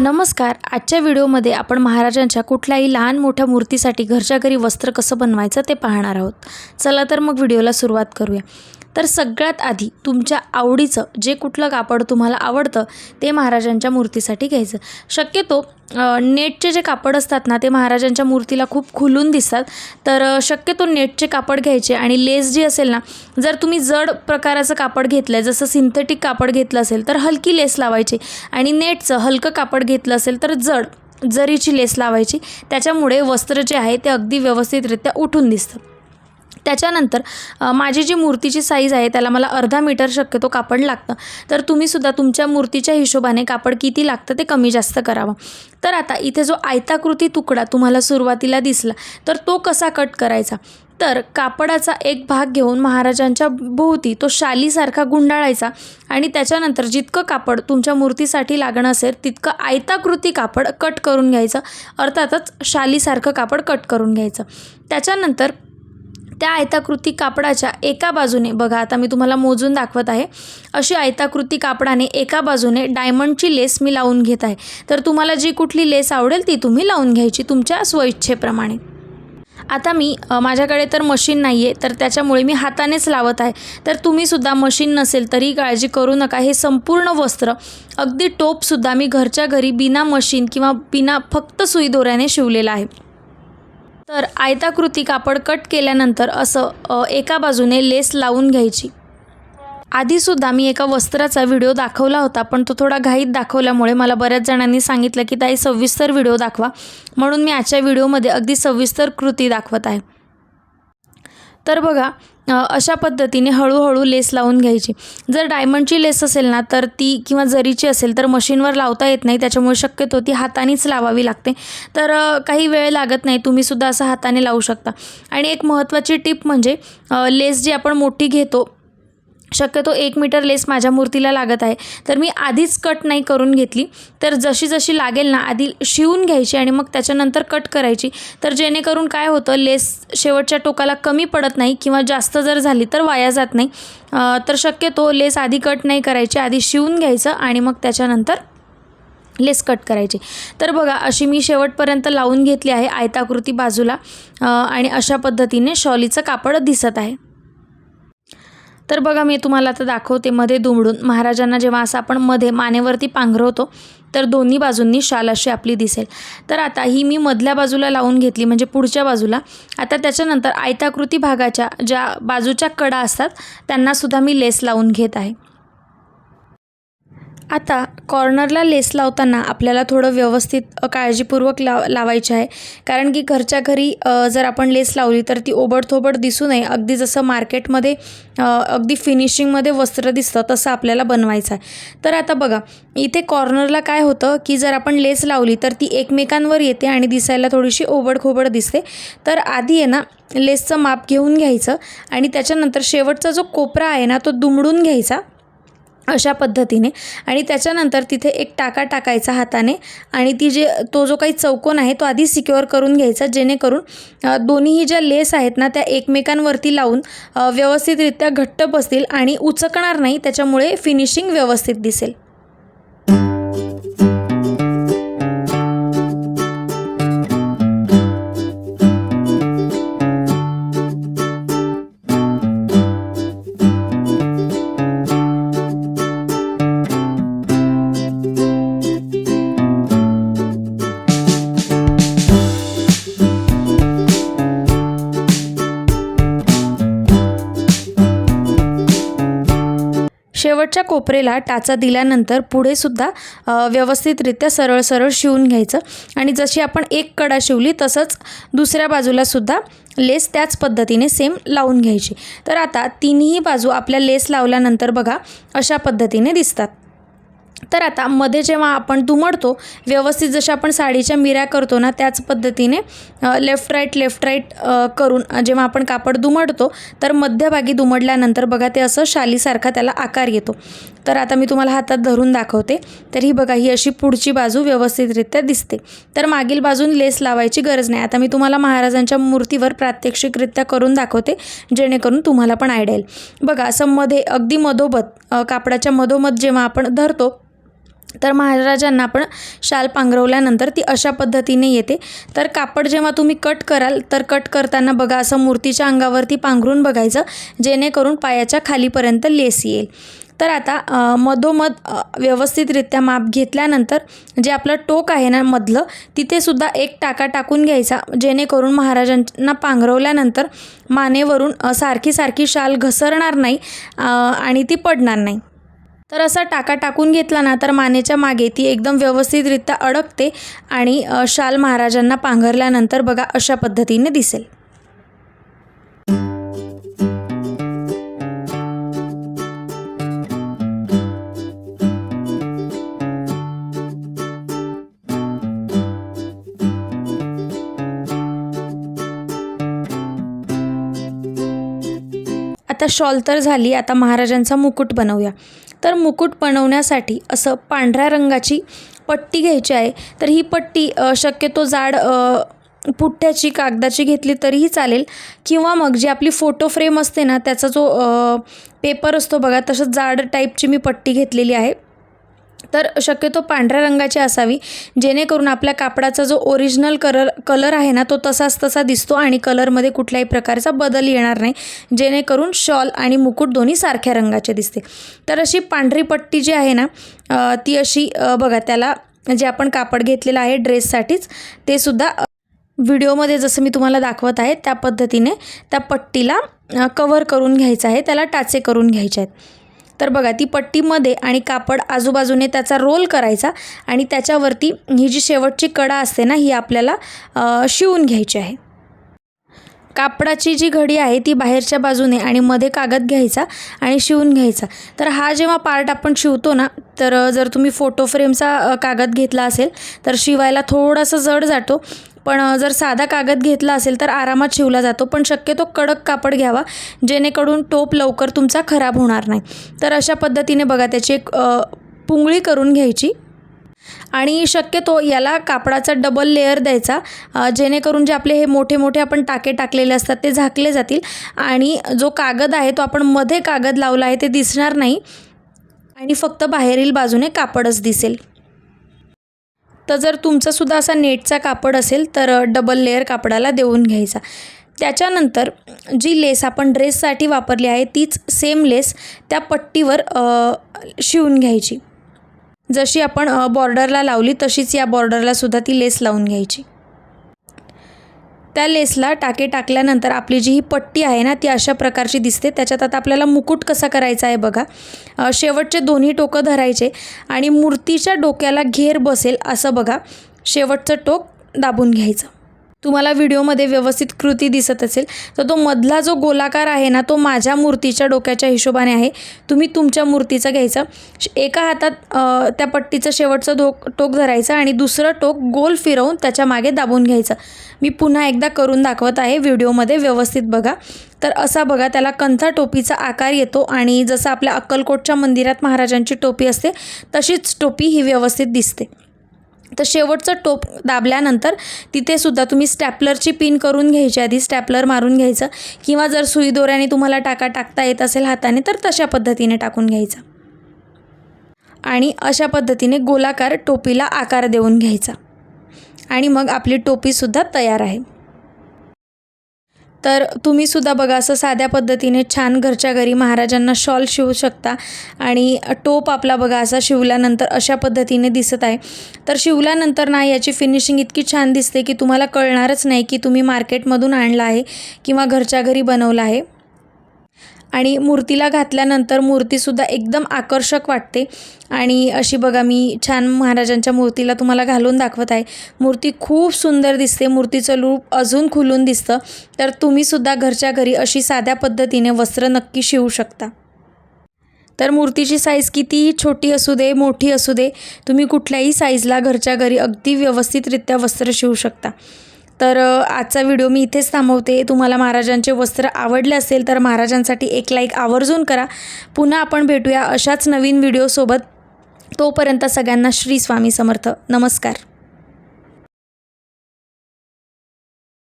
नमस्कार. आजच्या व्हिडिओमध्ये आपण महाराजांच्या कुठल्याही लहान मोठ्या मूर्तीसाठी घरच्या घरी वस्त्र कसं बनवायचं ते पाहणार आहोत. चला तर मग व्हिडिओला सुरुवात करूया. तर सगळ्यात आधी तुमच्या आवडीचं जे कुठलं कापड तुम्हाला आवडतं ते महाराजांच्या मूर्तीसाठी घ्यायचं. शक्यतो नेटचे जे कापड असतात ना ते महाराजांच्या मूर्तीला खूप खुलून दिसतात. तर शक्यतो नेटचे कापड घ्यायचे आणि लेस जी असेल ना जर तुम्ही जड प्रकाराचं कापड घेतलं आहे जसं सिंथेटिक कापड घेतलं असेल तर हलकी लेस लावायची आणि नेटचं हलकं कापड घेतलं असेल तर जड जरीची लेस लावायची. त्याच्यामुळे वस्त्र जे आहे ते अगदी व्यवस्थितरित्या उठून दिसतं. त्याच्यानंतर माझी जी मूर्तीची साईज आहे त्याला मला अर्धा मीटर शक्यतो कापड लागतं. तर तुम्हीसुद्धा तुमच्या मूर्तीच्या हिशोबाने कापड किती लागतं ते कमी जास्त करावं. तर आता इथे जो आयताकृती तुकडा तुम्हाला सुरुवातीला दिसला तर तो कसा कट करायचा? तर कापडाचा एक भाग घेऊन महाराजांच्या भोवती तो शालीसारखा गुंडाळायचा आणि त्याच्यानंतर जितकं कापड तुमच्या मूर्तीसाठी लागणं असेल तितकं आयताकृती कापड कट करून घ्यायचं. अर्थातच शालीसारखं कापड कट करून घ्यायचं. त्याच्यानंतर त्या आयताकृती कापडाच्या एका बाजूने बघा आता मी तुम्हाला मोजून दाखवत आहे अशी आयताकृती कापडाने एका बाजूने डायमंडची लेस मी लावून घेत आहे. तर तुम्हाला जी कुठली लेस आवडेल ती तुम्ही लावून घ्यायची तुमच्या स्वइच्छेप्रमाणे. आता मी माझ्याकडे तर मशीन नाही आहे तर त्याच्यामुळे मी हातानेच लावत आहे. तर तुम्हीसुद्धा मशीन नसेल तरी काळजी करू नका. हे संपूर्ण वस्त्र अगदी टोपसुद्धा मी घरच्या घरी बिना मशीन किंवा बिना फक्त सुई दोऱ्याने शिवलेलं आहे. तर आयताकृती कापड कट केल्यानंतर असं एका बाजूने लेस लावून घ्यायची. आधीसुद्धा मी एका वस्त्राचा व्हिडिओ दाखवला होता पण तो थोडा घाईत दाखवल्यामुळे मला बऱ्याच जणांनी सांगितलं की ताई सविस्तर व्हिडिओ दाखवा. म्हणून मी आजच्या व्हिडिओमध्ये अगदी सविस्तर कृती दाखवत आहे. तर बघा अशा पद्धतीने हळूहळू लेस लावून घ्यायची. जर डायमंडची लेस असेल ना तर ती किंवा जरीची असेल तर मशीनवर लावता येत नाही. त्याच्यामुळे शक्यतो ती हातानेच लावावी लागते. तर काही वेळ लागत नाही. तुम्हीसुद्धा असं हाताने लावू शकता. आणि एक महत्त्वाची टिप म्हणजे लेस जी आपण मोठी घेतो शक्यतो एक मीटर लेस माझ्या मूर्तीला लागत आहे. तर मी आधीच कट नाही करून घेतली. तर जशी जशी लागेल ना आधी शिवून घ्यायची आणि मग त्याच्यानंतर कट करायची. तर जेणेकरून काय होतं लेस शेवटच्या टोकाला कमी पडत नाही किंवा जास्त जर झाली तर वाया जात नाही. तर शक्यतो लेस आधी कट नाही करायची आधी शिवून घ्यायचं आणि मग त्याच्यानंतर लेस कट करायची. तर बघा अशी मी शेवटपर्यंत लावून घेतली आहे आयताकृती बाजूला. आणि अशा पद्धतीने शॉलीचं कापड दिसत आहे. तर बघा मी तुम्हाला आता दाखवते मध्ये दुमडून. महाराजांना जेव्हा असं आपण मध्ये मानेवरती पांघरवतो तर दोन्ही बाजूंनी शाल अशी आपली दिसेल. तर आता ही मी मधल्या बाजूला लावून घेतली म्हणजे पुढच्या बाजूला. आता त्याच्यानंतर आयताकृती भागाच्या ज्या बाजूच्या कडा असतात त्यांनासुद्धा मी लेस लावून घेत आहे. आता कॉर्नरला लेस लावताना आपल्याला थोडं व्यवस्थित काळजीपूर्वक लाव लावायचे आहे. कारण की घरच्या घरी जर आपण लेस लावली तर ती ओबडथोबड दिसू नये. अगदी जसं मार्केटमध्ये अगदी फिनिशिंगमध्ये वस्त्र दिसतं तसं आपल्याला बनवायचं आहे. तर आता बघा इथे कॉर्नरला काय होतं की जर आपण लेस लावली तर ती एकमेकांवर येते आणि दिसायला थोडीशी ओबडखोबड दिसते. तर आधी आहे ना लेसचं माप घेऊन घ्यायचं आणि त्याच्यानंतर शेवटचा जो कोपरा आहे ना तो दुमडून घ्यायचा. अशा पद्धतीने. आणि त्याच्यानंतर तिथे एक टाका टाकायचा हाताने आणि ती जे तो जो काही चौकोन आहे तो आधी सिक्युअर करून घ्यायचा जेणेकरून दोन्हीही ज्या लेस आहेत ना त्या एकमेकांवरती लावून व्यवस्थितरित्या घट्ट बसतील आणि उचकणार नाही त्याच्यामुळे फिनिशिंग व्यवस्थित दिसेल. कोपरेला टाचा दिल्यानंतर पुढे सुद्धा व्यवस्थितरित्या सरळ सरळ शिवून घ्यायचं. आणि जशी आपण एक कडा शिवली तसंच दुसऱ्या बाजूला सुद्धा लेस त्याच पद्धतीने सेम लावून घ्यायची. तर आता तिन्ही बाजू आपल्या लेस लावल्यानंतर बघा अशा पद्धतीने दिसतात. तर आता मध्ये जेव्हा आपण दुमडतो व्यवस्थित जशा आपण साडीच्या मिऱ्या करतो ना त्याच पद्धतीने लेफ्ट राईट लेफ्ट राईट करून जेव्हा आपण कापड दुमडतो तर मध्यभागी दुमडल्यानंतर बघा ते असं शालीसारखा त्याला आकार येतो. तर आता मी तुम्हाला हातात धरून दाखवते. तर ही बघा ही अशी पुढची बाजू व्यवस्थितरित्या दिसते. तर मागील बाजून लेस लावायची गरज नाही. आता मी तुम्हाला महाराजांच्या मूर्तीवर प्रात्यक्षिकरित्या करून दाखवते जेणेकरून तुम्हाला पण आयडिया येईल. बघा असं मध्ये अगदी मधोमध कापडाच्या मधोमध जेव्हा आपण धरतो तर महाराजांना आपण शाल पांघरवल्यानंतर ती अशा पद्धतीने येते. तर कापड जेव्हा तुम्ही कट कराल तर कट करताना बघा असं मूर्तीच्या अंगावरती पांघरून बघायचं जेणेकरून पायाच्या खालीपर्यंत लेस येईल. तर आता मधोमध व्यवस्थितरित्या माप घेतल्यानंतर जे आपलं टोक आहे ना मधलं तिथेसुद्धा एक टाका टाकून घ्यायचा जेणेकरून महाराजांना पांघरवल्यानंतर मानेवरून सारखी सारखी शाल घसरणार नाही आणि ती पडणार नाही. तर असा टाका टाकून घेतला ना तर मानेच्या मागे ती एकदम व्यवस्थितरित्या अडकते आणि शाल महाराजांना पांघरल्यानंतर बघा अशा पद्धतीने दिसेल. आता शॉल तर झाली आता महाराजांचा मुकुट बनवूया. तर मुकुट बनवण्यासाठी असं पांढऱ्या रंगाची पट्टी घ्यायची आहे. तर ही पट्टी शक्यतो जाड पुठ्ठ्याची कागदाची घेतली तरीही चालेल. किंवा मग जी आपली फोटो फ्रेम असते ना त्याचा जो पेपर असतो बघा तसं जाड टाईपची मी पट्टी घेतलेली आहे. तर शक्यतो पांढऱ्या रंगाची असावी जेणेकरून आपल्या कापडाचा जो ओरिजिनल कलर कलर आहे ना तो तसाच तसा दिसतो आणि कलरमध्ये कुठल्याही प्रकारचा बदल येणार नाही जेणेकरून शॉल आणि मुकुट दोन्ही सारख्या रंगाचे दिसते तर अशी पांढरी पट्टी जी आहे ना ती अशी बघा त्याला जे आपण कापड घेतलेलं आहे ड्रेससाठीच ते सुद्धा व्हिडिओमध्ये जसं मी तुम्हाला दाखवत आहे त्या पद्धतीने त्या पट्टीला कवर करून घ्यायचं आहे त्याला टाचे करून घ्यायचे आहेत. तर बघा ती पट्टीमध्ये आणि कापड आजूबाजूने त्याचा रोल करायचा आणि त्याच्यावरती ही जी शेवटची कडा असते ना ही आपल्याला शिवून घ्यायची आहे. कापडाची जी घडी आहे ती बाहेरच्या बाजूने आणि मध्ये कागद घ्यायचा आणि शिवून घ्यायचा. तर हा जेव्हा पार्ट आपण शिवतो ना तर जर तुम्ही फोटो फ्रेमचा कागद घेतला असेल तर शिवायला थोडासा जड जातो. पण जर साधा कागद घेतला असेल तर आरामात शिवला जातो पण शक्यतो कडक कापड घ्यावा जेणेकरून टोप लवकर तुमचा खराब होणार नाही. तर अशा पद्धतीने बघा त्याची एक पुंगळी करून घ्यायची. आणि शक्यतो याला कापडाचा डबल लेअर द्यायचा जेणेकरून जे आपले हे मोठे मोठे आपण टाके टाकलेले असतात ते झाकले जातील. आणि जो कागद आहे तो आपण मध्ये कागद लावला आहे ते दिसणार नाही. आणि फक्त बाहेरील बाजूने कापडच दिसेल. तर जर तुमचासुद्धा असा नेटचा कापड असेल तर डबल लेअर कापडाला देऊन घ्यायचा. त्याच्यानंतर जी लेस आपण ड्रेससाठी वापरली आहे तीच सेम लेस त्या पट्टीवर शिवून घ्यायची. जशी आपण बॉर्डरला लावली तशीच या बॉर्डरलासुद्धा ती लेस लावून घ्यायची. त्या लेसला टाके टाकल्यानंतर आपली जी ही पट्टी आहे ना ती अशा प्रकारची दिसते. त्याच्यात आता आपल्याला मुकुट कसा करायचा आहे बघा. शेवटचे दोन्ही टोकं धरायचे आणि मूर्तीच्या डोक्याला घेर बसेल असं बघा. शेवटचं टोक दाबून घ्यायचं. तुम्हाला व्हिडिओमध्ये व्यवस्थित कृती दिसत असेल तर तो मधला जो गोलाकार आहे ना तो माझ्या मूर्तीच्या डोक्याच्या हिशोबाने आहे. तुम्ही तुमच्या मूर्तीचा घ्यायचा. एका हातात त्या पट्टीचं शेवटचं धोक टोक धरायचं आणि दुसरं टोक गोल फिरवून त्याच्यामागे दाबून घ्यायचं. मी पुन्हा एकदा करून दाखवत आहे व्हिडिओमध्ये व्यवस्थित बघा. तर असा बघा त्याला कंथा टोपीचा आकार येतो आणि जसं आपल्या अक्कलकोटच्या मंदिरात महाराजांची टोपी असते तशीच टोपी ही व्यवस्थित दिसते. तर शेवटचं टोप दाबल्यानंतर तिथेसुद्धा तुम्ही स्टॅपलरची पिन करून घ्यायची. आधी स्टॅपलर मारून घ्यायचं. किंवा जर सुई दोऱ्याने तुम्हाला टाका टाकता येत असेल हाताने तर तशा पद्धतीने टाकून घ्यायचा. आणि अशा पद्धतीने गोलाकार टोपीला आकार देऊन घ्यायचा. आणि मग आपली टोपीसुद्धा तयार आहे. तर तुम्हीसुद्धा बघा असं साध्या पद्धतीने छान घरच्या घरी महाराजांना शॉल शिवू शकता आणि टोप आपला बघा असा शिवल्यानंतर अशा पद्धतीने दिसत आहे. तर शिवल्यानंतर ना याची फिनिशिंग इतकी छान दिसते की तुम्हाला कळणारच नाही की तुम्ही मार्केटमधून आणला आहे किंवा घरच्या घरी बनवला आहे. आणि मूर्तीला घातल्यानंतर मूर्तीसुद्धा एकदम आकर्षक वाटते. आणि अशी बघा मी छान महाराजांच्या मूर्तीला तुम्हाला घालून दाखवत आहे. मूर्ती खूप सुंदर दिसते. मूर्तीचं रूप अजून खुलून दिसतं. तर तुम्हीसुद्धा घरच्या घरी अशी साध्या पद्धतीने वस्त्र नक्की शिवू शकता. तर मूर्तीची साईज कितीही छोटी असू दे मोठी असू दे तुम्ही कुठल्याही साईजला घरच्या घरी अगदी व्यवस्थितरित्या वस्त्र शिवू शकता. तर आजचा व्हिडिओ मी इथेच थांबवते. तुम्हाला महाराजांचे वस्त्र आवडले असेल तर महाराजांसाठी एक लाईक आवर्जून करा. पुन्हा आपण भेटूया अशाच नवीन व्हिडिओसोबत. तोपर्यंत सगळ्यांना श्री स्वामी समर्थ. नमस्कार.